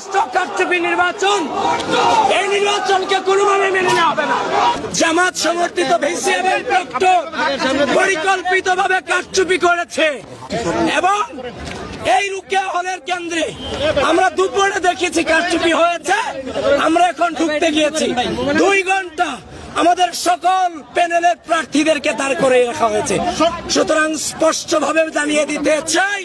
স্পষ্ট কারচুপি নির্বাচন সমর্থিত ভিসি এবং পরিকল্পিতভাবে কারচুপি করেছে এবং এই রুকিয়া হলের কেন্দ্রে আমরা দুপুরে দেখেছি কারচুপি হয়েছে, আমরা এখন ঢুকতে গিয়েছি। দুই ঘণ্টা আমাদের সকল প্যানেলের প্রার্থীদেরকে দাঁড় করে রাখা হয়েছে। সুতরাং স্পষ্টভাবে জানিয়ে দিতে চাই,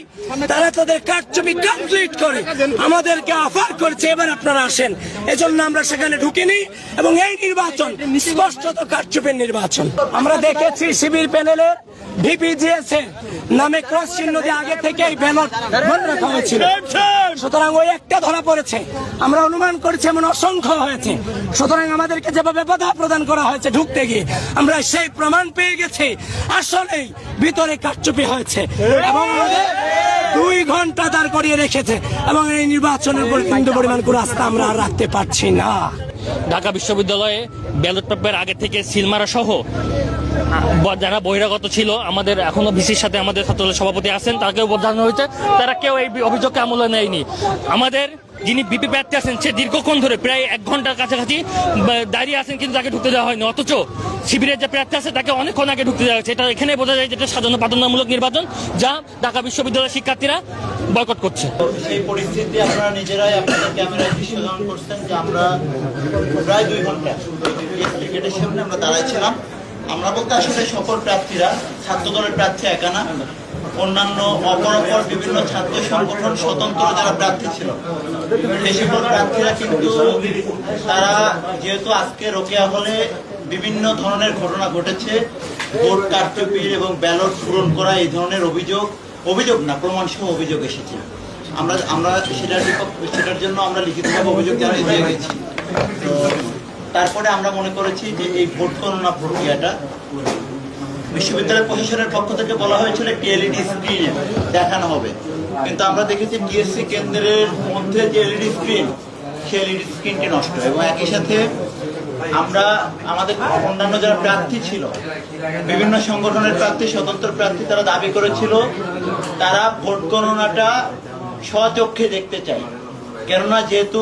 তারা তাদের কারচুপি কমপ্লিট করে আমাদেরকে অফার করছে, এবার আপনারা আসেন। এজন্য আমরা সেখানে ঢুকিনি এবং এই নির্বাচন স্পষ্টত কারচুপির নির্বাচন। আমরা দেখেছি শিবির প্যানেলের ভিপিজিএস এর নামে ক্রস চিহ্ন দিয়ে আগে থেকেই ব্যালট বন্ধ রাখা হয়েছিল। সুতরাং ওই একটা ধরা পড়েছে। আমরা অনুমান করছি এমন অসংখ্য হয়েছে। সুতরাং আমাদেরকে যেভাবে বাধা প্রদান করা হয়েছে ঢুকতে গিয়ে, আমরা সেই প্রমাণ পেয়ে গেছি। আসলেই ভিতরে কারচুপি হয়েছে এবং দুই ঘণ্টা দাঁড় করিয়ে রেখেছে এবং এই নির্বাচনের উপর কিন্তু পরিমাণ কোনো আস্থা আমরা রাখতে পারছি না। ঢাকা বিশ্ববিদ্যালয়ে ব্যালট পেপার আগে থেকে সিলমারা সহ যারা বহিরাগত ছিল, আমাদের এখনও ভিসির সাথে আমাদের ছাত্রদলের সভাপতি আছেন, তাকেও বোঝানো হয়েছে। তারা কেউ এই অভিযোগকে আমলে নেয়নি। আমাদের যিনি বিপি প্রার্থী আছেন, সে দীর্ঘক্ষণ ধরে প্রায় এক ঘণ্টার কাছাকাছি দাঁড়িয়ে আছেন, কিন্তু তাকে ঢুকতে দেওয়া হয়নি। অথচ শিবিরের যে প্রার্থী আছে, তাকে অনেকক্ষণ আগে ঢুকতে দেওয়া হয়েছে। এটা এখানে বোঝা যায় যেটা সাজানো পাঠানোমূলক নির্বাচন, যা ঢাকা বিশ্ববিদ্যালয়ের শিক্ষার্থীরা বয়কট করছে। সেই পরিস্থিতি নিজেরাই আপনাদের ক্যামেরায় দৃশ্যধারণ করছেন যে আমরা প্রায় দুই ঘণ্টা সামনে আমরা দাঁড়াইছিলাম। আমরা বলতে আসলে সকল প্রার্থীরা ছাত্র দলের প্রার্থী একা না, অন্যান্য অপরাপর বিভিন্ন ছাত্র সংগঠন স্বতন্ত্র যারা প্রার্থী ছিল। সেই সকল প্রার্থীরা কিন্তু তারা যেহেতু আজকে রোকেয়া হলে বিভিন্ন ধরনের ঘটনা ঘটেছে, ভোট কারচুপির এবং ব্যালট পূরণ করা, এই ধরনের অভিযোগ অভিযোগ না, প্রমাণ সহ অভিযোগ এসেছে। আমরা আমরা সেটার সেটার জন্য আমরা লিখিতভাবে অভিযোগ দিয়ে গেছি তো তারপরে আমরা মনে করেছি যে এই ভোট গণনা প্রক্রিয়াটা বিশ্ববিদ্যালয় প্রশাসনের পক্ষ থেকে বলা হয়েছিল একটি এলইডি স্ক্রিনে দেখানো হবে। কিন্তু আমরা দেখেছি টিএসসি কেন্দ্রের মধ্যে যে এলইডি স্ক্রিন, সেই এলইডি স্ক্রিনটি নষ্ট এবং একই সাথে আমরা আমাদের অন্যান্য যারা প্রার্থী ছিল, বিভিন্ন সংগঠনের প্রার্থী, স্বতন্ত্র প্রার্থী তারা দাবি করেছিল, তারা ভোট গণনাটা স্বচক্ষে দেখতে চাই কেননা যেহেতু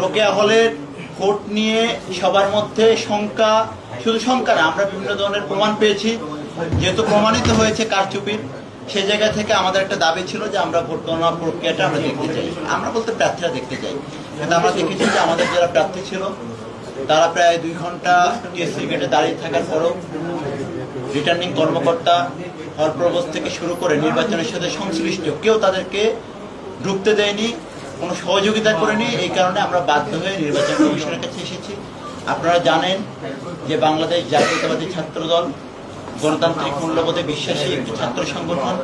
রোকেয়া হলের ভোট নিয়ে সবার মধ্যে শঙ্কা, শুধু শঙ্কা না, আমরা বিভিন্ন ধরনের প্রমাণ পেয়েছি। যেহেতু প্রমাণিত হয়েছে কারচুপির সেই জায়গা থেকে আমাদের একটা দাবি ছিল যে আমরা ভোট গণনা প্রক্রিয়াটা আমরা দেখতে চাই। আমরা বলতে প্রার্থীরা দেখতে চাই। কিন্তু আমরা দেখেছি যে আমাদের যারা প্রার্থী ছিল তারা প্রায় দুই ঘণ্টা টিএসসি গেটে দাঁড়িয়ে থাকার পরও রিটার্নিং কর্মকর্তা হরপ্রবস থেকে শুরু করে নির্বাচনের সাথে সংশ্লিষ্ট কেউ তাদেরকে ঢুকতে দেয়নি, কোনো সহযোগিতা করেনি, এই কারণে আমরা বাধ্য হয়ে নির্বাচন কমিশনের কাছে এসেছি। আপনারা জানেন যে বাংলাদেশ জাতীয়তাবাদী ছাত্র দল গণতান্ত্রিক মূল্যবোধে বিশ্বাসী একটি ছাত্র সংগঠন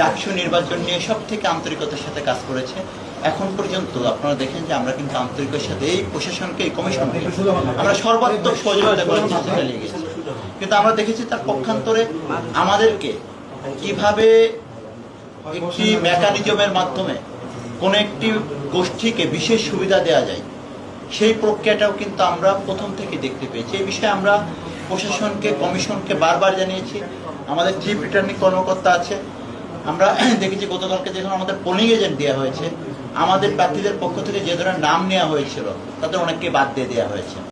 ডাকসু নির্বাচন নিয়ে সব থেকে আন্তরিকতার সাথে কাজ করেছে। এখন পর্যন্ত আপনারা দেখেন যে আমরা কিন্তু আন্তরিকের সাথে এই প্রশাসনকে এই কমিশনকে আমরা সর্বাত্মক সহযোগিতা করার চেষ্টা চালিয়ে গেছি। কিন্তু আমরা দেখেছি তার পক্ষান্তরে আমাদেরকে কীভাবে একটি মেকানিজমের মাধ্যমে কোন একটি গোষ্ঠীকে বিশেষ সুবিধা দেওয়া যায়, সেই প্রক্রিয়াটাও কিন্তু আমরা প্রথম থেকে দেখতে পেয়েছি। এই বিষয়ে আমরা প্রশাসনকে, কমিশনকে বারবার জানিয়েছি। আমাদের চিফ রিটার্নিং কর্মকর্তা আছে। আমরা দেখেছি, গতকালকে যখন আমাদের পোলিং এজেন্ট দেওয়া হয়েছে, আমাদের প্রার্থীদের পক্ষ থেকে যে ধরনের নাম নেওয়া হয়েছিল, তাদের অনেককে বাদ দিয়ে দেওয়া হয়েছে।